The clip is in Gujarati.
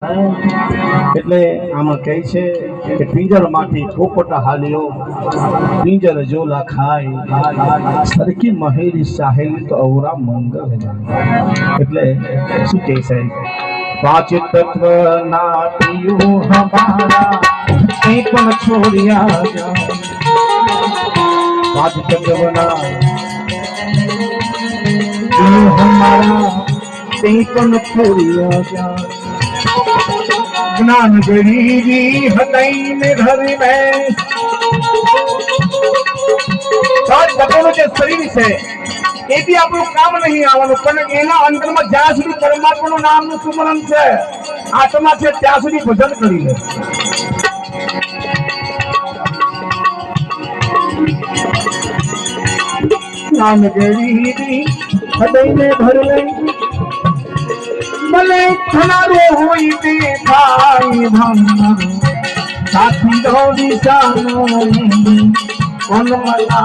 એટલે આમાં કહે છે કે પિંજરમાંથી પોપટા હાલ્યો, પિંજર જોલા ખાય સરખી મહેરી સાહેલી તો અવરા મંગલ એટલે શું કહે છે? પાંચ તત્વ ના પીયું હમારા, કંઈ પણ છોડ્યા પાંચ તત્વ ના પીયું હમારા, કંઈ પણ છોડ્યા નાનકડી જી હલાઈને ધરી મે સાત ભગવાનનું જે શરીર છે એ બી આપણું કામ નહીં આવવાનું પણ એના અંદરમાં જ્યાં સુધી પરમાત્માનું નામનું સુમરણ છે આત્મા છે ત્યાં સુધી ભજન કરી લે નાનકડી જી હૃદયને ભર લે ભલે થનારો હોય ভাঙাবে সাথী ধরি চানি কলমালা